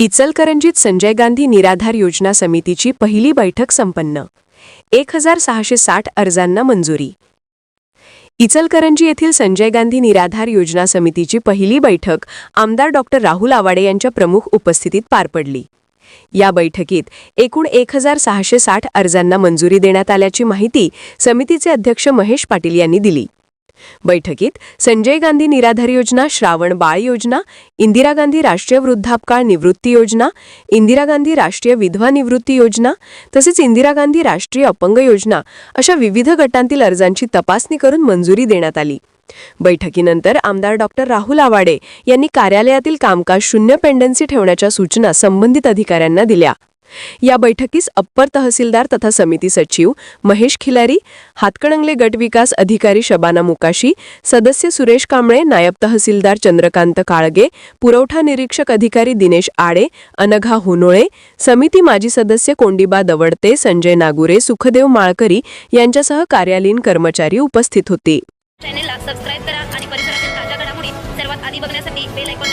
इचलकरंजीत संजय गांधी निराधार योजना समितीची पहिली बैठक संपन्न. एक हजार सहाशे साठ अर्जांना मंजुरी. इचलकरंजी येथील संजय गांधी निराधार योजना समितीची पहिली बैठक आमदार डॉक्टर राहुल आवाडे यांच्या प्रमुख उपस्थितीत पार पडली. या बैठकीत एकूण एक हजार सहाशे साठ अर्जांना मंजुरी देण्यात आल्याची माहिती समितीचे अध्यक्ष महेश पाटील यांनी दिली. बैठकीत संजय गांधी निराधार योजना श्रावण बाळ योजना इंदिरा गांधी राष्ट्रीय वृद्धापकाळ निवृत्ती योजना इंदिरा गांधी राष्ट्रीय विधवा निवृत्ती योजना तसेच इंदिरा गांधी राष्ट्रीय अपंग योजना अशा विविध गटांतील अर्जांची तपासणी करून मंजुरी देण्यात आली. बैठकीनंतर आमदार डॉक्टर राहुल आवाडे यांनी कार्यालयातील कामकाज शून्य पेंडन्सी ठेवण्याच्या सूचना संबंधित अधिकाऱ्यांना दिल्या. या बैठकीस अप्पर तहसीलदार तथा समिती सचिव महेश खिलारी हातकणंगले गट विकास अधिकारी शबाना मुकाशी सदस्य सुरेश कांबळे नायब तहसीलदार चंद्रकांत काळगे पुरवठा निरीक्षक अधिकारी दिनेश आडे अनघा हुनोळे समिती माजी सदस्य कोंडिबा दवडते संजय नागुरे सुखदेव माळकरी यांच्यासह कार्यालयीन कर्मचारी उपस्थित होते. चॅनेलला सबस्क्राईब करा आणि परिसरातील ताज्या घडामोडी सर्वात आधी बघण्यासाठी बेल आयकॉन